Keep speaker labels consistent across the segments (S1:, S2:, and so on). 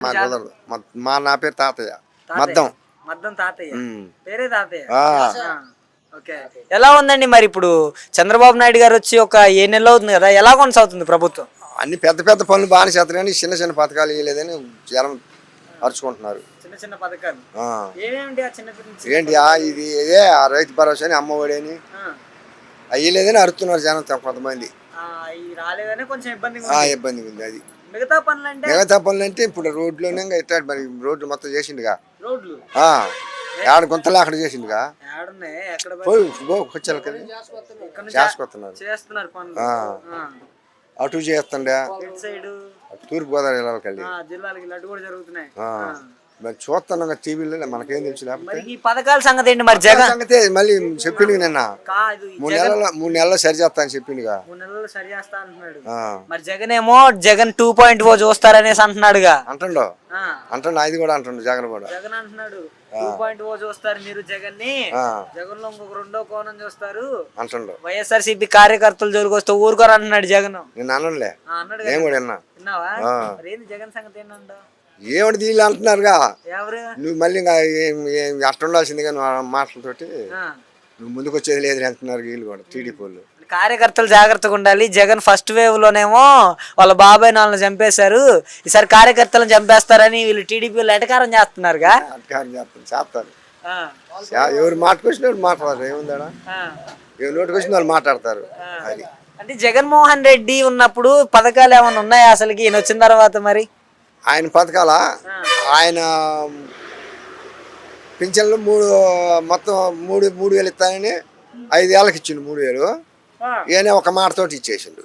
S1: మా కుదరదు మా- నా పేరు తాతయ్య. మద్దం.
S2: మద్దం తాతయ్య. పేరే తాతయ్య. ఓకే. ఎలా ఉందండి మరి ఇప్పుడు చంద్రబాబు నాయుడు గారు వచ్చి ఒక ఏ నెల అవుతుంది కదా ఎలా కొనసాగుతుంది ప్రభుత్వం?
S1: అన్ని పెద్ద పెద్ద పనులు బాగానే చేస్తారు కానీ చిన్న చిన్న పథకాలు ఇవ్వలేదని జనం అరుచుకుంటున్నారు.
S2: చిన్న చిన్న పథకాలు.
S1: ఏంటి? ఆ ఇది ఇదే ఆ రైతు భరోసా అని అమ్మఒడి అని.
S2: ఆ,
S1: అయ్యలేదని అరుతున్నారు జనం కొంతమంది.
S2: ఆ, ఇవి రాలేదనే కొంచెం ఇబ్బందిగా
S1: ఆ
S2: ఉంది.
S1: ఇబ్బంది ఉంది అది.
S2: మిగతా పనులు అంటే
S1: మిగతా ఇప్పుడు రోడ్లోనే ఇట్లా మరి రోడ్లు మొత్తం చేసిండుగా.
S2: రోడ్లు.
S1: ఆడ గుంతలు అక్కడ చేసిండుగా. పోయి కదా. చేసుకొస్తున్నారు
S2: చేస్తున్నారు.
S1: అటు చేస్తుండే. తూర్పు గోదావరి జిల్లాలకు
S2: కూడా జరుగుతున్నాయి.
S1: మరి చూస్తున్నాం టీవీలో మనకేం తెలుసు లేకపోతే?
S2: ఈ పథకాల సంగతి ఏంటి మరి జగన్?
S1: సంగతే మళ్ళీ చెప్పిండు నిన్న.
S2: కాదు ఈ
S1: మూడు
S2: జగన్
S1: నెలల మూడు నెలలు సరి చేస్తా అని చెప్పిండుగా
S2: మూడు నెలలు సరి చేస్తా అంటున్నాడు.
S1: ఆ.
S2: మరి జగన్ ఏమో జగన్ టూ పాయింట్ ఓ చూస్తారనేసి అంటున్నాడుగా.
S1: అంటుండో.
S2: ఆ,
S1: అంటుండు కూడా అంటుండు జగన్ కూడా.
S2: జగన్ అంటున్నాడు. టూ పాయింట్ ఓ చూస్తారు మీరు జగన్ని
S1: ఆ.
S2: జగన్లో ఇంకొక రెండో కోణం చూస్తారు.
S1: అంటుండు.
S2: వైఎస్ఆర్ సిపి కార్యకర్తలు జోలికి వస్తే ఊరుకోరు అంటున్నాడు జగన్.
S1: నిన్న అనంలే
S2: ఆ, అన్నాడు
S1: నేను
S2: కదా
S1: కూడా విన్నా.
S2: విన్నావా?
S1: ఆ.
S2: మరి ఏంది జగన్ సంగతి
S1: ఏమిటి వీళ్ళు అంటున్నారుగా?
S2: ఎవరు?
S1: నువ్వు మళ్ళీ ఇంకా అట్ట ఉండాల్సిందిగా మాటలతోటి. నువ్వు ముందుకు వచ్చేది లేదు అంటున్నారు వీళ్ళు కూడా టీడీపీ వాళ్ళు
S2: కార్యకర్తలు జాగ్రత్తగా ఉండాలి. జగన్ ఫస్ట్ వేవ్ లోనేమో వాళ్ళ బాబాయ్ నాన్నలు చంపేశారు. ఈసారి కార్యకర్తలను చంపేస్తారని వీళ్ళు టీడీపీ ఎటకారం చేస్తున్నారుగా?
S1: అధికారం చేస్తారు చేస్తారు. ఎవరు మాటకు వచ్చినప్పుడు మాట్లాడతారు ఏముందా. ఎవరు నోటికి వచ్చిన వాళ్ళు మాట్లాడతారు అది.
S2: అంటే జగన్మోహన్ రెడ్డి ఉన్నప్పుడు పథకాలు ఏమైనా ఉన్నాయా అసలుకి? ఈయన వచ్చిన తర్వాత మరి?
S1: ఆయన పథకాల ఆయన పింఛన్లు మూడు మొత్తం మూడు మూడు వేలు ఇస్తానని ఐదేళ్ళకి ఇచ్చిండు మూడు వేలు. ఈయన ఒక మాటతోటి ఇచ్చేసిండు.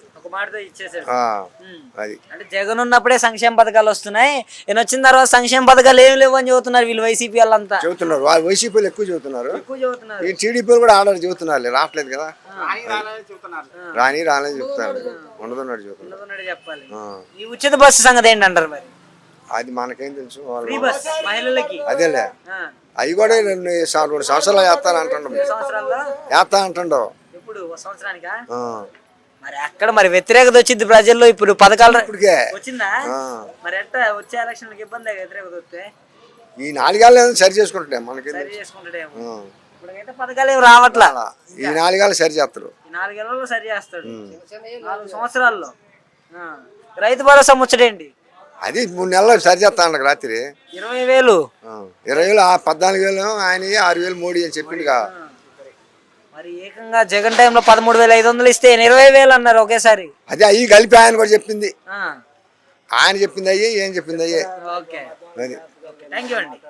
S1: అది.
S2: అంటే జగన్ ఉన్నప్పుడే సంక్షేమ పథకాలు వస్తున్నాయి. ఈయన వచ్చిన తర్వాత సంక్షేమ పథకాలు ఏమి లేవు అని చెబుతున్నారు వీళ్ళు వైసీపీ వాళ్ళంతా.
S1: చెబుతున్నారు. వాళ్ళు వైసీపీలు ఎక్కువ చెబుతున్నారు. ఈ టీడీపీలు కూడా ఆర్డర్ చెబుతున్నారు రావట్లేదు కదా. రాని రాలేదు ఉండదున్నాడు చెబుతున్నారు.
S2: ఉన్నదన్నట్టు చెప్పాలి. ఈ ఉచిత బస్సు సంగతి ఏంటంటారు మరి?
S1: అది మనకేం తెలుసు? వాళ్ళు అదేలే. అవి కూడా రెండు రెండు సంవత్సరాలు వేస్తాను అంటుండు. వేస్తా అంటుండో.
S2: ఇప్పుడు సంవత్సరానికా? మరి అక్కడ మరి వ్యతిరేకత వచ్చింది ప్రజల్లో? ఇప్పుడు పథకాలు
S1: ఇప్పటికే.
S2: వచ్చిందా. మరి వచ్చే ఎలక్షన్లకు ఇబ్బంది వ్యతిరేకత వస్తే?
S1: ఈ నాలుగేళ్ళు సరి చేసుకుంటే మనకేం
S2: సరి పథకాలు ఏమి రావట్లా.
S1: ఈ నాలుగేళ్ళు సరి చేస్తారు.
S2: ఈ నాలుగేళ్ళలో సరి చేస్తాడు. నాలుగు సంవత్సరాల్లో. రైతు భరోసా ముచ్చటేంటి?
S1: అది మూడు నెలలు సరి రాత్రి.
S2: ఇరవై వేలు.
S1: ఇరవై వేలు పద్నాలుగు వేలు ఆయన ఆరు వేలు మోడీ అని చెప్పిండుగా.
S2: మరి ఏకంగా జగన్ టైంలో పదమూడు వేల ఐదు వందలు ఇస్తే ఇరవై వేలు అన్నారు ఒకేసారి.
S1: అదే అవి కలిపి ఆయన కూడా చెప్పింది. ఆయన చెప్పింది అయ్యి ఏం చెప్పింది అయ్యే.
S2: ఓకే. థ్యాంక్ యూ అండి.